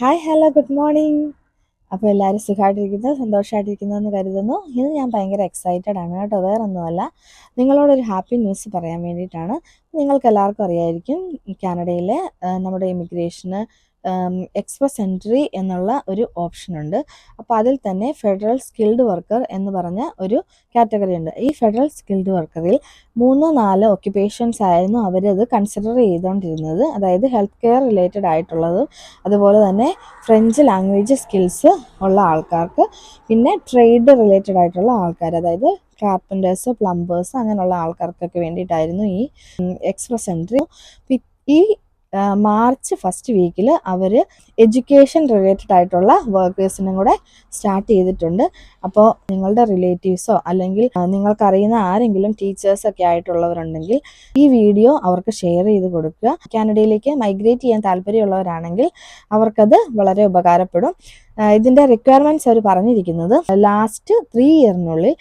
Hi hello good morning അപ്പോൾ എല്ലാവരും സുഖമായിട്ടിരിക്കുന്നു സന്തോഷമായിട്ടിരിക്കുന്നു എന്ന് കരുതുന്നു. ഇന്ന് ഞാൻ ഭയങ്കര എക്സൈറ്റഡ് ആണ് കേട്ടോ വേറൊന്നുമല്ല. നിങ്ങളോടൊരു ഹാപ്പി ന്യൂസ് പറയാൻ വേണ്ടിയിട്ടാണ്. നിങ്ങൾക്ക് എല്ലാവർക്കും അറിയായിരിക്കും കാനഡയിലെ നമ്മുടെ ഇമിഗ്രേഷന് എക്സ്പ്രസ് എൻട്രി എന്നുള്ള ഒരു ഓപ്ഷൻ ഉണ്ട്. അപ്പോൾ അതിൽ തന്നെ ഫെഡറൽ സ്കിൽഡ് വർക്കർ എന്ന് പറഞ്ഞ ഒരു കാറ്റഗറി ഉണ്ട്. ഈ ഫെഡറൽ സ്കിൽഡ് വർക്കറിൽ മൂന്നോ നാലോ ഒക്യുപ്പേഷൻസ് ആയിരുന്നു അവരത് കൺസിഡർ ചെയ്തുകൊണ്ടിരുന്നത് അതായത് ഹെൽത്ത് കെയർ റിലേറ്റഡ് ആയിട്ടുള്ളതും അതുപോലെ തന്നെ ഫ്രഞ്ച് ലാംഗ്വേജ് സ്കിൽസ് ഉള്ള ആൾക്കാർക്ക് പിന്നെ ട്രേഡ് റിലേറ്റഡ് ആയിട്ടുള്ള ആൾക്കാർ അതായത് കാർപ്പന്റേഴ്സ് പ്ലംബേഴ്സ് അങ്ങനെയുള്ള ആൾക്കാർക്കൊക്കെ വേണ്ടിയിട്ടായിരുന്നു ഈ എക്സ്പ്രസ് എൻട്രി ഈ മാർച്ച് ഫസ്റ്റ് വീക്കിൽ അവർ എഡ്യൂക്കേഷൻ റിലേറ്റഡ് ആയിട്ടുള്ള വർക്കേഴ്സിനും കൂടെ സ്റ്റാർട്ട് ചെയ്തിട്ടുണ്ട്. അപ്പോൾ നിങ്ങളുടെ റിലേറ്റീവ്സോ അല്ലെങ്കിൽ നിങ്ങൾക്കറിയുന്ന ആരെങ്കിലും ടീച്ചേഴ്സൊക്കെ ആയിട്ടുള്ളവരുണ്ടെങ്കിൽ ഈ വീഡിയോ അവർക്ക് ഷെയർ ചെയ്ത് കൊടുക്കുക. കാനഡയിലേക്ക് മൈഗ്രേറ്റ് ചെയ്യാൻ താല്പര്യമുള്ളവരാണെങ്കിൽ അവർക്കത് വളരെ ഉപകാരപ്പെടും. ഇതിന്റെ റിക്വയർമെന്റ്സ് അവർ പറഞ്ഞിരിക്കുന്നത് last three ഇയറിനുള്ളിൽ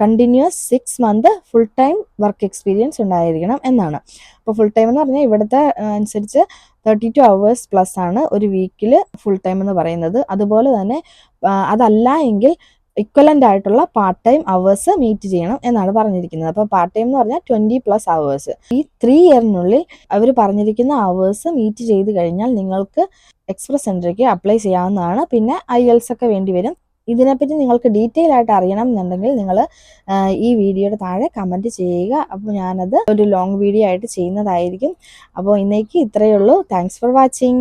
continuous six month full time work experience ഉണ്ടായിരിക്കണം എന്നാണ്. അപ്പോൾ ഫുൾ ടൈം എന്ന് പറഞ്ഞാൽ ഇവിടുത്തെ അനുസരിച്ച് തേർട്ടി ടു അവേഴ്സ് പ്ലസ് ആണ് ഒരു വീക്കിൽ ഫുൾ ടൈം എന്ന് പറയുന്നത്. അതുപോലെ തന്നെ അതല്ല എങ്കിൽ ഇക്വലന്റ് ആയിട്ടുള്ള പാർട്ട് ടൈം അവേഴ്സ് മീറ്റ് ചെയ്യണം എന്നാണ് പറഞ്ഞിരിക്കുന്നത്. അപ്പോൾ പാർട്ട് ടൈം എന്ന് പറഞ്ഞാൽ ട്വന്റി പ്ലസ് അവേഴ്സ് ഈ ത്രീ ഇയറിനുള്ളിൽ അവർ പറഞ്ഞിരിക്കുന്ന അവേഴ്സ് മീറ്റ് ചെയ്ത് കഴിഞ്ഞാൽ നിങ്ങൾക്ക് എക്സ്പ്രസ് സെന്ററിക്ക് അപ്ലൈ ചെയ്യാവുന്നതാണ്. പിന്നെ ഐ എൽസ് ഒക്കെ വേണ്ടി വരും. ഇതിനെപ്പറ്റി നിങ്ങൾക്ക് ഡീറ്റെയിൽ ആയിട്ട് അറിയണം എന്നുണ്ടെങ്കിൽ നിങ്ങൾ ഈ വീഡിയോയുടെ താഴെ കമന്റ് ചെയ്യുക. അപ്പോൾ ഞാനത് ഒരു ലോങ് വീഡിയോ ആയിട്ട് ചെയ്യുന്നതായിരിക്കും. അപ്പോൾ ഇന്നേക്ക് ഇത്രയേ ഉള്ളൂ. Thanks for watching